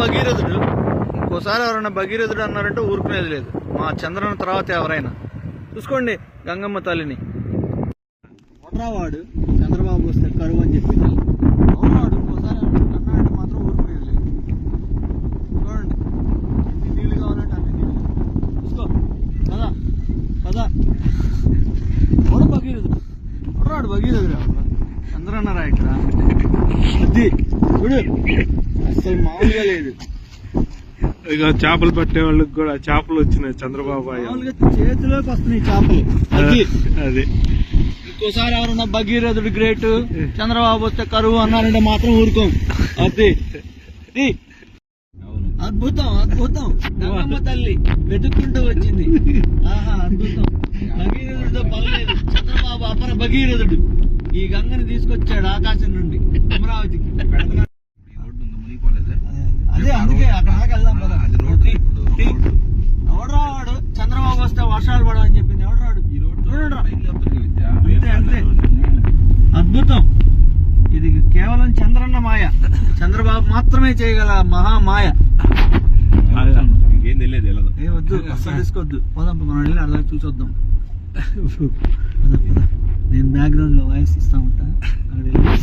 భగీరథుడు ఇంకోసారి ఎవరైనా భగీరథుడు అన్నారంటే ఊరుకునేది లేదు. మా చంద్రన తర్వాత ఎవరైనా. చూసుకోండి గంగమ్మ తల్లిని. వాడు చంద్రబాబు వస్తే కరువు అని చెప్పి అవునాడు ఇంకోసారి అన్నాడు మాత్రం ఊరుకునేది లేదు. చూడండి ఎన్ని నీళ్ళు కావాలంటే అన్ని నీళ్ళు చూసుకో పదా పదా. ఎవడు భగీరథుడు? ఎవరాడు భగీరథుడు చంద్రన్నారా ఇక్కడ అది చూడు. అసలు మామూలుగా లేదు. ఇక చేపలు పట్టే వాళ్ళకి కూడా చేపలు వచ్చినాయి చంద్రబాబు చేతిలోకి వస్తున్నాయి చేపలు. అది. ఇంకోసారి ఎవరన్నా భగీరథుడు గ్రేట్ చంద్రబాబు వస్తే కరువు అన్నారంటే మాత్రం ఊరుకోం. అది. అది. అద్భుతం అద్భుతం. తల్లి వెతుక్కుంటూ వచ్చింది. ఆహా అద్భుతం. భగీరథుడితో పగలేదు చంద్రబాబు అపర భగీరథుడు. ఈ గంగని తీసుకొచ్చాడు ఆకాశం నుండి అమరావతికి అదే అందుకే అక్కడ దాకా వెళ్దాం పద. Tea, tea. ఎవడ్రా వాడు చంద్రబాబు వస్తే వర్షాలు పడవని చెప్పింది ఎవడ్రాడు చూడరా అంతే అంతే. అద్భుతం. ఇది కేవలం చంద్రన్న మాయ. చంద్రబాబు మాత్రమే చేయగల మహా మాయ. ఏం తెలియదు వెళ్ళదు ఏ వద్దు అసలు తీసుకోవద్దు. పోదాం మనం వెళ్ళి అలా చూసొద్దాం. నేను బ్యాక్గ్రౌండ్లో వాయిస్ ఇస్తా ఉంటా. అక్కడ వెళ్ళి